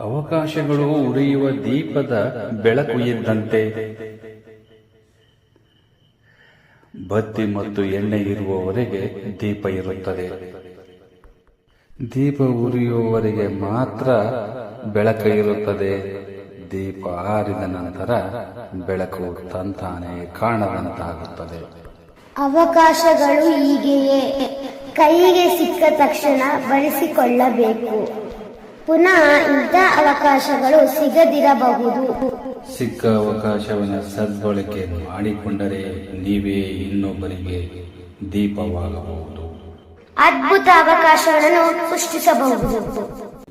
ಅವಕಾಶಗಳು ಉರಿಯುವ ದೀಪದ ಬೆಳಕು ಇದ್ದಂತೆ ಬತ್ತಿ ಮತ್ತು ಎಣ್ಣೆ ಇರುವವರೆಗೆ ದೀಪ ಇರುತ್ತದೆ. ದೀಪ ಉರಿಯುವವರೆಗೆ ಮಾತ್ರ ಬೆಳಕ ಇರುತ್ತದೆ. ದೀಪ ಆರಿದ ನಂತರ ಬೆಳಕು ತಂತಾನೆ ಕಾಣದಂತಾಗುತ್ತದೆ. ಅವಕಾಶಗಳು ಹೀಗೆಯೇ. ಕೈಗೆ ಸಿಕ್ಕ ತಕ್ಷಣ ಬಳಸಿಕೊಳ್ಳಬೇಕು. ಪುನಃ ಇಂಥ ಅವಕಾಶಗಳು ಸಿಗದಿರಬಹುದು. ಸಿಕ್ಕ ಅವಕಾಶವನ್ನು ಸದ್ಬಳಕೆ ಮಾಡಿಕೊಂಡರೆ ನೀವೇ ಇನ್ನೊಬ್ಬರಿಗೆ ದೀಪವಾಗಬಹುದು. ಅದ್ಭುತ ಅವಕಾಶಗಳನ್ನು ಸೃಷ್ಟಿಸಬಹುದು.